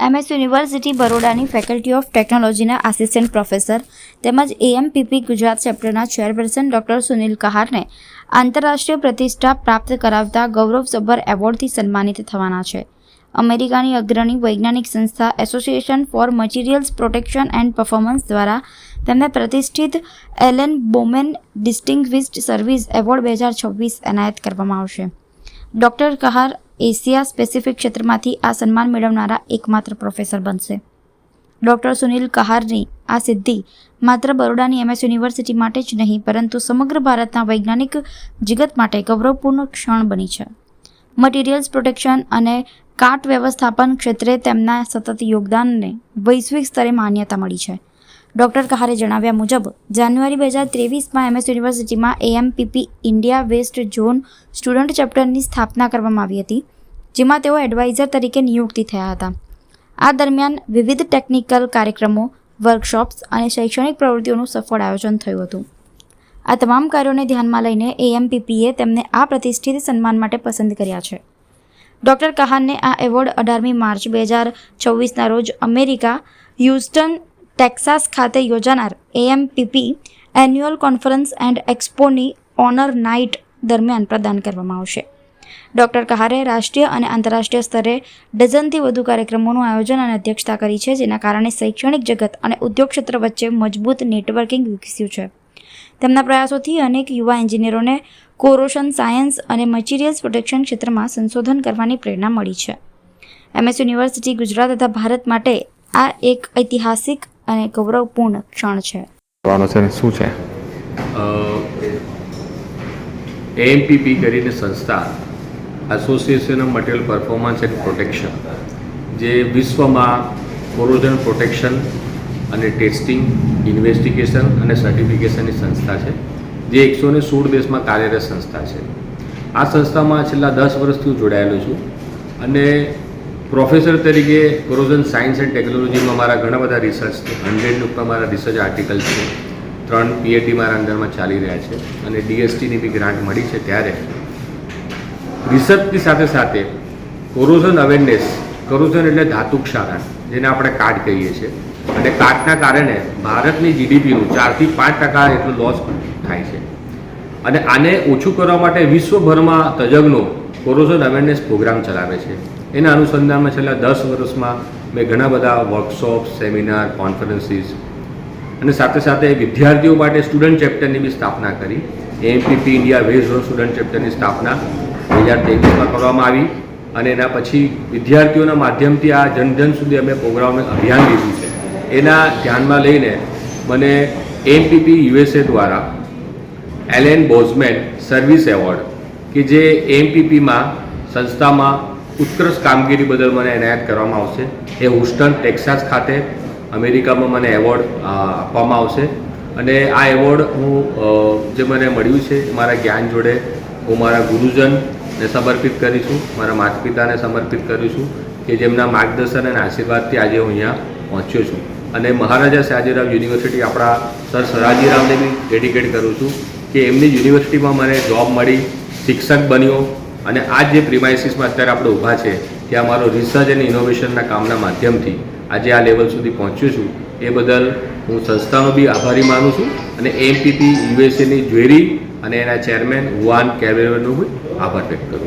MS university બરોડાની faculty of ટેકનોલોજીના assistant professor તેમજ એએમપીપી ગુજરાત ચેપ્ટરના ચેરપર્સન ડોક્ટર સુનિલ કહારને આંતરરાષ્ટ્રીય પ્રતિષ્ઠા પ્રાપ્ત કરાવતા ગૌરવસભર એવોર્ડથી સન્માનિત થવાના છે. અમેરિકાની અગ્રણી વૈજ્ઞાનિક સંસ્થા association for materials protection and performance દ્વારા તેમને પ્રતિષ્ઠિત એલેન બોમેન ડિસ્ટિંગ્વિશ્ડ સર્વિસ એવોર્ડ બે હજાર છવ્વીસ એનાયત કરવામાં આવશે. ડોક્ટર કહાર એશિયા સ્પેસિફિક ક્ષેત્રમાંથી આ સન્માન મેળવનારા એકમાત્ર પ્રોફેસર બનશે. ડૉક્ટર સુનિલ કહારની આ સિદ્ધિ માત્ર બરોડાની એમએસ યુનિવર્સિટી માટે જ નહીં, પરંતુ સમગ્ર ભારતના વૈજ્ઞાનિક જગત માટે ગૌરવપૂર્ણ ક્ષણ બની છે. મટીરિયલ્સ પ્રોટેક્શન અને કાટ વ્યવસ્થાપન ક્ષેત્રે તેમના સતત યોગદાનને વૈશ્વિક સ્તરે માન્યતા મળી છે. ડોક્ટર કહારે જણાવ્યા મુજબ, જાન્યુઆરી બે હજાર ત્રેવીસમાં એમએસ યુનિવર્સિટીમાં AMPP India west zone student ચેપ્ટરની સ્થાપના કરવામાં આવી હતી, જેમાં તેઓ એડવાઇઝર તરીકે નિયુક્તિ થયા હતા. આ દરમિયાન વિવિધ ટેકનિકલ કાર્યક્રમો વર્કશોપ્સ અને શૈક્ષણિક પ્રવૃત્તિઓનું સફળ આયોજન થયું હતું. આ તમામ કાર્યોને ધ્યાનમાં લઈને એએમપીપીએ તેમને આ પ્રતિષ્ઠિત સન્માન માટે પસંદ કર્યા છે. ડૉક્ટર કહાનને આ એવોર્ડ અઢારમી માર્ચ બે હજાર છવ્વીસના રોજ અમેરિકા, હ્યુસ્ટન ટેક્સાસ ખાતે યોજાનાર એએમપીપી એન્યુઅલ કોન્ફરન્સ એન્ડ એક્સપોની ઓનર નાઇટ દરમિયાન પ્રદાન કરવામાં આવશે. ડૉક્ટર કહારે રાષ્ટ્રીય અને આંતરરાષ્ટ્રીય સ્તરે ડઝનથી વધુ કાર્યક્રમોનું આયોજન અને અધ્યક્ષતા કરી છે, જેના કારણે શૈક્ષણિક જગત અને ઉદ્યોગ ક્ષેત્ર વચ્ચે મજબૂત નેટવર્કિંગ વિકસ્યું છે. તેમના પ્રયાસોથી અનેક યુવા એન્જિનિયરોને કોરોશન સાયન્સ અને મટીરિયલ્સ પ્રોટેક્શન ક્ષેત્રમાં સંશોધન કરવાની પ્રેરણા મળી છે. એમએસ યુનિવર્સિટી ગુજરાત તથા ભારત માટે આ એક ઐતિહાસિક અને ગૌરવપૂર્ણ ક્ષણ છે. છે શું છે? એએમપીપી કરીને સંસ્થા association of material performance and protection જે વિશ્વમાં કોરોઝન પ્રોટેક્શન અને ટેસ્ટિંગ ઇન્વેસ્ટિગેશન અને સર્ટિફિકેશનની સંસ્થા છે જે એકસો ને સોળ દેશમાં કાર્યરત સંસ્થા છે. આ સંસ્થામાં છેલ્લા દસ વર્ષથી હું જોડાયેલો છું અને પ્રોફેસર તરીકે કોરોઝન સાયન્સ એન્ડ ટેકનોલોજીમાં મારા ઘણા બધા રિસર્ચ છે. હંડ્રેડ ઉપર મારા રિસર્ચ આર્ટિકલ્સ છે. ત્રણ પીએચડી મારા અંદરમાં ચાલી રહ્યા છે અને ડીએસટીની બી ગ્રાન્ટ મળી છે ત્યારે. રિસર્ચની સાથે સાથે કોરોઝન અવેરનેસ કોરોઝન એટલે ધાતુ ક્ષારણ, જેને આપણે કાર્ડ કહીએ છીએ. અને કાર્ડના કારણે ભારતની જીડીપીનું ચારથી પાંચ ટકા એટલું લોસ થાય છે. અને આને ઓછું કરવા માટે વિશ્વભરમાં તજજ્ઞો કોરોઝન અવેરનેસ પ્રોગ્રામ ચલાવે છે. એના અનુસંધાનમાં છેલ્લા દસ વર્ષમાં મેં ઘણા બધા વર્કશોપ સેમિનાર કોન્ફરન્સીસ અને સાથે સાથે વિદ્યાર્થીઓ માટે સ્ટુડન્ટ ચેપ્ટરની બી સ્થાપના કરી. MPP India west zone student ચેપ્ટરની સ્થાપના બે હજાર તેવીસમાં કરવામાં આવી અને એના પછી વિદ્યાર્થીઓના માધ્યમથી આ જનજન સુધી અમે પ્રોગ્રામ અભિયાન લીધું છે. એના ધ્યાનમાં લઈને મને એમપીપી યુએસએ દ્વારા એલેન બોઝમેન સર્વિસ એવોર્ડ કે જે એમપીપીમાં સંસ્થામાં ઉત્કૃષ્ટ કામગીરી બદલ મને એનાયત કરવામાં આવશે. એ હુસ્ટન, ટેક્સાસ ખાતે અમેરિકામાં મને એવોર્ડ આપવામાં આવશે. અને આ એવોર્ડ હું જે મને મળ્યું છે મારા જ્ઞાન જોડે હું મારા ગુરુજનને સમર્પિત કરીશું, મારા માતા પિતાને સમર્પિત કરીશું, કે જેમના માર્ગદર્શન અને આશીર્વાદથી આજે હું અહીંયા પહોંચ્યો છું. અને મહારાજા સયાજીરાવ યુનિવર્સિટી આપણા સર સયાજીરાવને બી ડેડિકેટ કરું છું, કે એમની યુનિવર્સિટીમાં મને જોબ મળી, શિક્ષક બન્યો અને આ જે પ્રિમાઇસીસમાં અત્યારે આપણે ઊભા છે, ત્યાં મારો રિસર્ચ અને ઇનોવેશનના કામના માધ્યમથી આજે આ લેવલ સુધી પહોંચ્યું છું. એ બદલ હું સંસ્થાનો બી આભારી માનું છું અને એમપીપી યુએસએની જ્વેરી અને એના ચેરમેન હુઆન કેવેરનો બી આભાર વ્યક્ત કરું